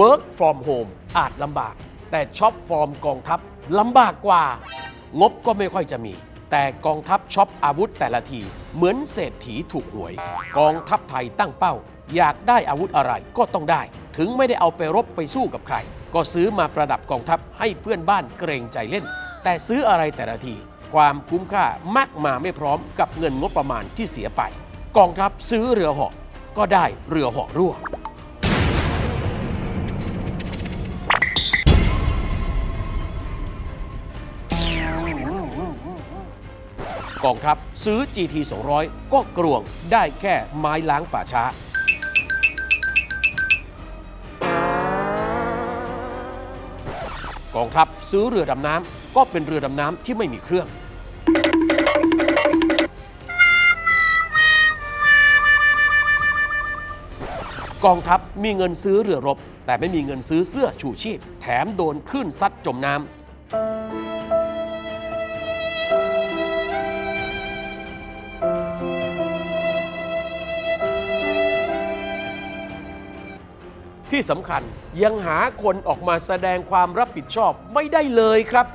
Work from home อาจลำบาก แต่ช็อปฟอร์มกองทัพลำบากกว่า งบก็ไม่ค่อยจะมี แต่กองทัพช็อปอาวุธแต่ละที เหมือนเศรษฐีถูกหวย กองทัพไทยตั้งเป้า อยากได้อาวุธอะไรก็ต้องได้ ถึงไม่ได้เอาไปรบไปสู้กับใคร ก็ซื้อมาประดับกองทัพให้เพื่อนบ้านเกรงใจเล่น แต่ซื้ออะไรแต่ละที ความคุ้มค่ามากมาไม่พร้อมกับเงินงบประมาณที่เสียไป กองทัพซื้อเรือเหาะก็ได้เรือเหาะรั่ว กองทัพซื้อ GT 200 ก็กรวงได้แค่ไม้ล้างป่าช้า กองทัพซื้อเรือดำน้ำก็เป็นเรือดำน้ำที่ไม่มีเครื่อง กองทัพมีเงินซื้อเรือรบ แต่ไม่มีเงินซื้อเสื้อชูชีพ แถมโดนคลื่นซัดจมน้ำ ที่สำคัญยังหาคนออกมาแสดงความรับผิดชอบไม่ได้เลยครับ